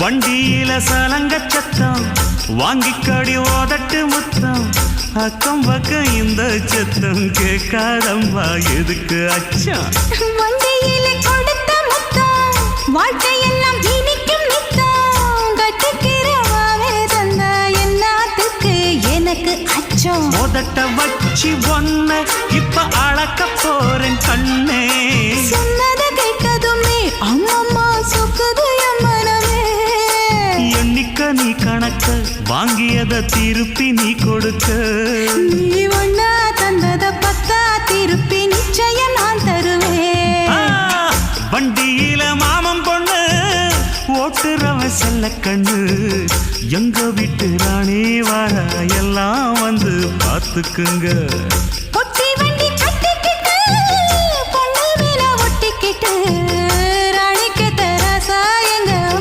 வண்டியில சலங்க சத்தம் வாங்கிக்கடி ஓதட்டு முத்தம். அக்கம் பக்கம் இந்த சத்தம் கேட்காதம்மா எதுக்கு அச்சம்? வண்டியிலே கொடுத்த முத்தம் வாழ்க்கையெல்லாம் இனிக்கும் நித்தம் கட்டுக்கிறவாவே தந்த என்னத்துக்கு எனக்கு அச்சம். மோதட்ட வச்சு ஒன்ன இப்ப கணக்க. வாங்கியத திருப்பி நீ கொடுக்க நீ ஒன்னா தந்தத பத்தா திருப்பி நிச்சயம் நான் தருவேன். வண்டியில மாமன் பொண்ணு ஓட்டுறவன் செல்ல கண்ணு. எங்க வீட்டு ராணி வர எல்லாம் வந்து பார்த்துக்குங்க.